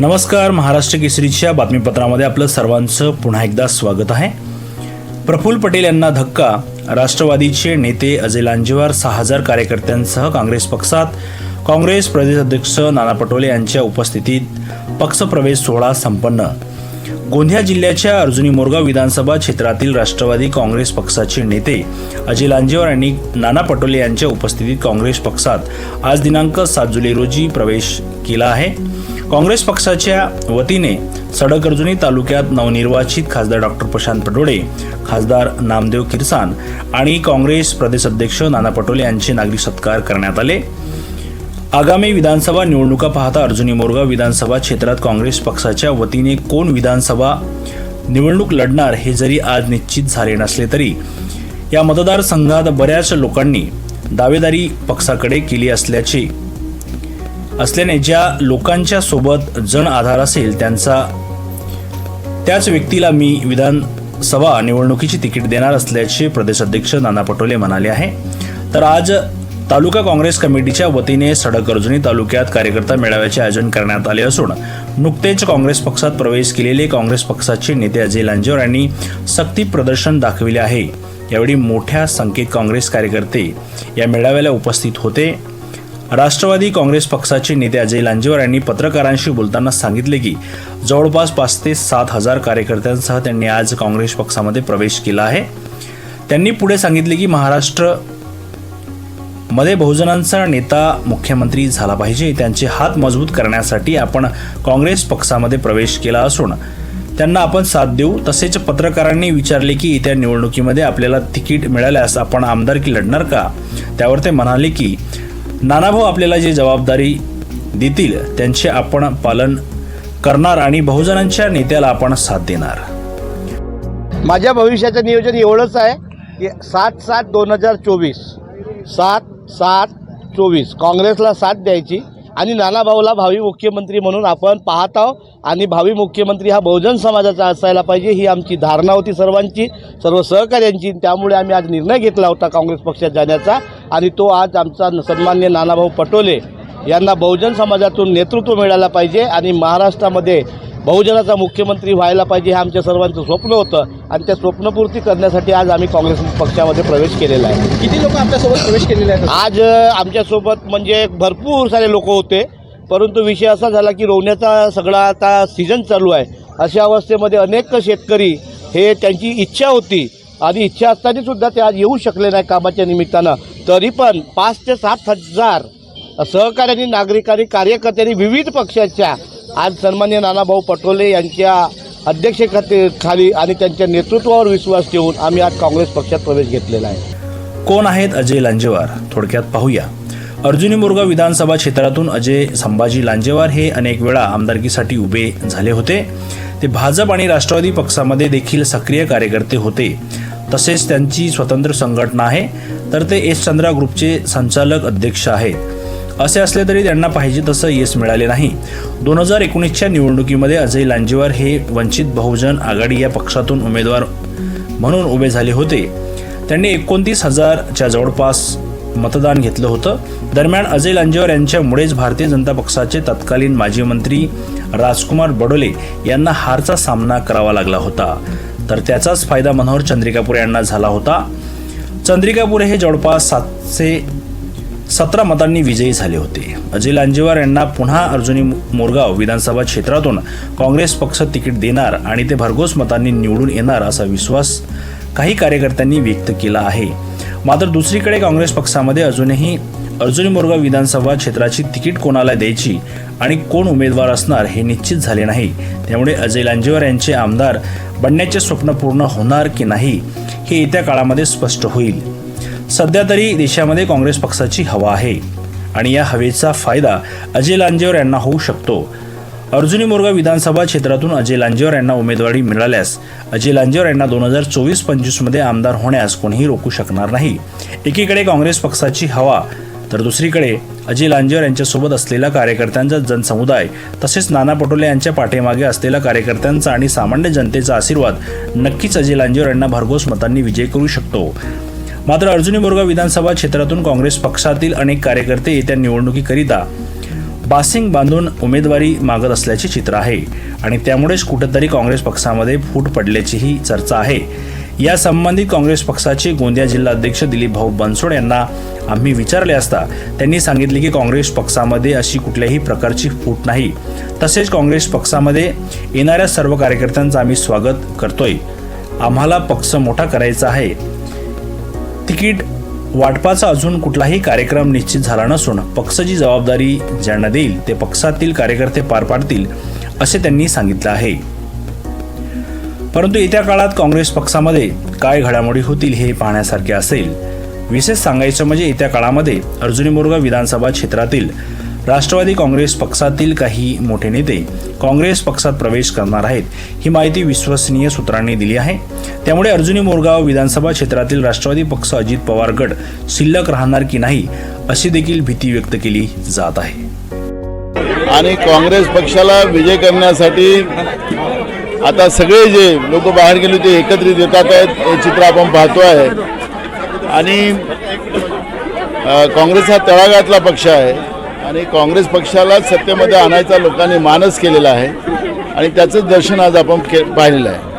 नमस्कार महाराष्ट्र केसरीच्या बातमीपत्रामध्ये आपलं सर्वांचं पुन्हा एकदा स्वागत आहे. प्रफुल्ल पटेल यांना धक्का राष्ट्रवादीचे नेते अजय लांजेवार सहा हजार कार्यकर्त्यांसह काँग्रेस पक्षात काँग्रेस प्रदेश अध्यक्ष नाना पटोले यांच्या उपस्थितीत पक्षप्रवेश सोहळा संपन्न. गोंदिया जिल्ह्याच्या अर्जुनी मोरगाव विधानसभा क्षेत्रातील राष्ट्रवादी काँग्रेस पक्षाचे नेते अजय लांजेवार यांनी नाना पटोले यांच्या उपस्थितीत काँग्रेस पक्षात आज दिनांक सात जुलै रोजी प्रवेश केला आहे. काँग्रेस पक्षाच्या वतीने सडक अर्जुनी तालुक्यात नवनिर्वाचित खासदार डॉक्टर प्रशांत पटोळे खासदार नामदेव किरसान आणि काँग्रेस प्रदेश अध्यक्ष नाना पटोले यांचे नागरिक सत्कार करण्यात आले. आगामी विधानसभा निवडणुका पाहता अर्जुनी मोरगाव विधानसभा क्षेत्रात काँग्रेस पक्षाच्या वतीने कोण विधानसभा निवडणूक लढणार हे जरी आज निश्चित झाले नसले तरी या मतदारसंघात बऱ्याच लोकांनी दावेदारी पक्षाकडे केली असल्याचे असल्याने ज्या लोकांच्या सोबत जन आधार असेल त्यांचा त्याच व्यक्तीला मी विधानसभा निवडणुकीची तिकीट देणार असल्याचे प्रदेशाध्यक्ष नाना पटोले म्हणाले आहे. तर आज तालुका काँग्रेस कमिटीच्या वतीने सडक अर्जुनी तालुक्यात कार्यकर्ता मेळाव्याचे आयोजन करण्यात आले असून नुकतेच काँग्रेस पक्षात प्रवेश केलेले काँग्रेस पक्षाचे नेते अजय लांजेवर यांनी सक्ती प्रदर्शन दाखविले आहे. यावेळी मोठ्या संख्येत काँग्रेस कार्यकर्ते या मेळाव्याला उपस्थित होते. राष्ट्रवादी काँग्रेस पक्षाचे नेते अजय लांजेवार यांनी पत्रकारांशी बोलताना सांगितले की जवळपास पाच ते सात हजार कार्यकर्त्यांसह त्यांनी आज काँग्रेस पक्षामध्ये प्रवेश केला आहे. त्यांनी पुढे सांगितले की महाराष्ट्रमध्ये बहुजनांचा नेता मुख्यमंत्री झाला पाहिजे. त्यांचे हात मजबूत करण्यासाठी आपण काँग्रेस पक्षामध्ये प्रवेश केला असून त्यांना आपण साथ देऊ. तसेच पत्रकारांनी विचारले की येत्या निवडणुकीमध्ये आपल्याला तिकीट मिळाल्यास आपण आमदारकी लढणार का? त्यावर ते म्हणाले की नानाभाऊ आपल्याला जी जबाबदारी देतील त्यांचे आपण पालन करणार आणि बहुजनांच्या नेत्याला आपण साथ देणार. माझ्या भविष्याचं नियोजन एवढंच आहे की सात सात दोन हजार चोवीस सात सात चोवीस. काँग्रेसला साथ द्यायची. आणि नानाभाऊला भावी मुख्यमंत्री म्हणून आपण पाहत आहोत. आणि भावी मुख्यमंत्री हा बहुजन समाजाचा असायला पाहिजे ही आमची धारणा होती सर्वांची सर्व सहकार्यांची त्यामुळे आम्ही आज निर्णय घेतला होता काँग्रेस पक्षात जाण्याचा. आणि तो आज आमचा सन्मान्य नानाभाऊ पटोले यांना बहुजन समाजातून नेतृत्व मिळायला पाहिजे. आणि महाराष्ट्रामध्ये बहुजनाचा मुख्यमंत्री व्हायला पाहिजे हे आमच्या सर्वांचं स्वप्न होतं. आणि त्या स्वप्नपूर्ती करण्यासाठी आज आम्ही काँग्रेस पक्षामध्ये प्रवेश केलेला आहे. किती लोक आपल्यासोबत प्रवेश केलेले आहेत? आज आमच्यासोबत म्हणजे भरपूर सारे लोक होते. परंतु विषय असा झाला की रोवण्याचा सगळा आता सीझन चालू आहे. अशा अवस्थेमध्ये अनेक शेतकरी हे त्यांची इच्छा होती. आणि इच्छा असताना सुद्धा ते आज येऊ शकले नाही कामाच्या निमित्तानं. तरी पण पाच ते सात हजार सहकार्यांनी नागरिकांनी कार्यकर्त्यांनी विविध पक्षाच्या आज सन्मान्य नानाभाऊ पटोले यांच्या अध्यक्षतेखाली खाली आणि त्यांच्या नेतृत्वावर विश्वास ठेवून आम्ही आज काँग्रेस पक्षात प्रवेश घेतलेला आहे. कोण आहेत अजय लांजेवार? थोडक्यात पाहूया. अर्जुनी मुरगाव विधानसभा क्षेत्रातून अजय संभाजी लांजेवार हे अनेक वेळा आमदारकीसाठी उभे झाले होते. ते भाजप आणि राष्ट्रवादी पक्षामध्ये देखील सक्रिय कार्यकर्ते होते. तसेच त्यांची स्वतंत्र संघटना आहे. तर ते एस चंद्रा ग्रुपचे संचालक अध्यक्ष आहेत. असे असले तरी त्यांना पाहिजे तसं यश मिळाले नाही. दोन हजार एकोणीसच्या निवडणुकीमध्ये अजय लांजेवार हे वंचित बहुजन आघाडी या पक्षातून उमेदवार म्हणून उभे झाले होते. त्यांनी एकोणतीस हजारच्या जवळपास मतदान घेतलं होतं. दरम्यान अजय लांजेवार यांच्यामुळेच भारतीय जनता पक्षाचे तत्कालीन माजी मंत्री राजकुमार बडोले यांना हारचा सामना करावा लागला होता. तर त्याचाच फायदा मनोहर चंद्रिकापूर यांना झाला होता. चंद्रिकापूर हे जवळपास सातशे सतरा मतांनी विजयी झाले होते. अजय लांजेवार यांना पुन्हा अर्जुनी मोरगाव विधानसभा क्षेत्रातून काँग्रेस पक्ष तिकीट देणार आणि ते भरघोस मतांनी निवडून येणार असा विश्वास काही कार्यकर्त्यांनी व्यक्त केला आहे. मात्र दुसरीकडे काँग्रेस पक्षामध्ये अजूनही अर्जुनी मोरगाव विधानसभा क्षेत्राची तिकीट कोणाला द्यायची आणि कोण उमेदवार असणार हे निश्चित झाले नाही. त्यामुळे अजय लांजेवार यांचे आमदार बनण्याचे स्वप्न पूर्ण होणार की नाही हे येत्या काळामध्ये स्पष्ट होईल. सध्या तरी देशामध्ये काँग्रेस पक्षाची हवा आहे. आणि या हवेचा फायदा अजय लांजेवर यांना होऊ शकतो. अर्जुनी मोरगाव विधानसभा क्षेत्रातून अजय लांजेवर यांना उमेदवारी मिळाल्यास अजय लांजेवर यांना दोन हजार चोवीस पंचवीसमध्ये आमदार होण्यास कोणीही रोखू शकणार नाही. एकीकडे काँग्रेस पक्षाची हवा तर दुसरीकडे अजय लांजेवर यांच्यासोबत असलेला कार्यकर्त्यांचा जनसमुदाय तसेच नाना पटोले यांच्या पाठीमागे असलेला कार्यकर्त्यांचा आणि सामान्य जनतेचा आशीर्वाद नक्कीच अजय लांजेवर यांना भरघोस मतांनी विजय करू शकतो. मात्र अर्जुनी मोरगाव विधानसभा क्षेत्रातून काँग्रेस पक्षातील अनेक कार्यकर्ते येत्या निवडणुकीकरिता बासिंग बांधून उमेदवारी मागत असल्याचे चित्र आहे आणि त्यामुळेच कुठेतरी काँग्रेस पक्षामध्ये फूट पडल्याचीही चर्चा आहे. या संबंधित काँग्रेस पक्षाचे गोंदिया जिल्हा अध्यक्ष दिलीप भाऊ बनसोड यांना आम्ही विचारले असता त्यांनी सांगितले की काँग्रेस पक्षामध्ये अशी कुठल्याही प्रकारची फूट नाही. तसेच काँग्रेस पक्षामध्ये येणाऱ्या सर्व कार्यकर्त्यांचं आम्ही स्वागत करतोय. आम्हाला पक्ष मोठा करायचा आहे. तिकीट वाटपाचा अजून कुठलाही कार्यक्रम निश्चित झाला नसून पक्षाची जबाबदारी ज्यांना देईल ते पक्षातील कार्यकर्ते पार पाडतील असे त्यांनी सांगितलं आहे. परंतु येत्या काळात काँग्रेस पक्षामध्ये काय घडामोडी होतील हे पाहण्यासारखे असेल. विशेष सांगायचं म्हणजे येत्या काळामध्ये अर्जुनी मोरगा विधानसभा क्षेत्रातील राष्ट्रवादी काँग्रेस पक्षातील काही मोठे नेते काँग्रेस पक्षात प्रवेश करणार आहेत ही माहिती विश्वसनीय सूत्रांनी दिली आहे. त्यामुळे अर्जुनी मोरगाव विधानसभा क्षेत्रातील राष्ट्रवादी पक्ष अजित पवार गट शिल्लक राहणार की नाही अशी देखील भीती व्यक्त केली जात आहे. आणि काँग्रेस पक्षाला विजय करण्यासाठी आता सगळे जे लोक बाहेर गेले ते एकत्रित येतात आहेत हे चित्र आपण पाहतो आहे. आणि काँग्रेस हा तळागातला पक्ष आहे. आणि काँग्रेस पक्षाला सत्तेमध्ये आणायचा लोकांनी मानस केलेला आहे. आणि त्याचंच दर्शन आज आपण के पाहिलेलं आहे.